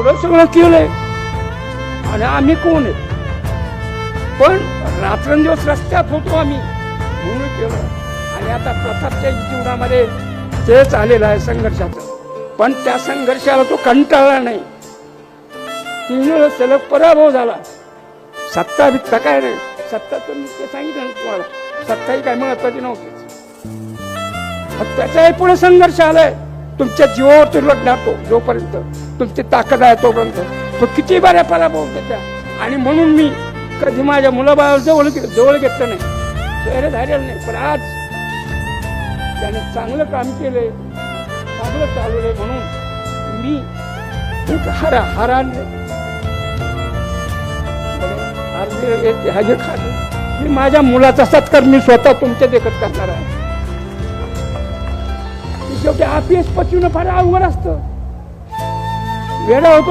एवढं सगळं केलंय. आणि आम्ही कोण आहे? पण रात्रंदिवस रस्त्यात होतो आम्ही. म्हणून केलं. आणि आता प्रतापच्या जीवनामध्ये तेच आलेलं आहे संघर्षाचं. पण त्या संघर्षाला तो कंटाळला नाही. तीन सलग पराभव झाला. सत्ता विकता काय नाही. सत्ता तर मी ते सांगितलं ना तुम्हाला. सत्ताही काय महत्वाची नव्हती. त्याचाही पुढे संघर्ष आलाय. तुमच्या जीवावर तो लढणार तो जोपर्यंत. तुमची ताकद आहे तोपर्यंत. तो किती बऱ्या पराभव त्या. आणि म्हणून मी कधी माझ्या मुलाबाळाला जवळ जवळ घेतलं नाही. शहरे झालेलं नाही. पण आज त्याने चांगलं काम केलंय. चांगलं चालवलंय म्हणून मी एक हरा हरा हजे खाले मी माझ्या मुलाचा सत्कार मी स्वतः तुमच्या देखत करणार आहे. शेवटी आपीएस पचवणं फार अवघड असतं. वेळा होतो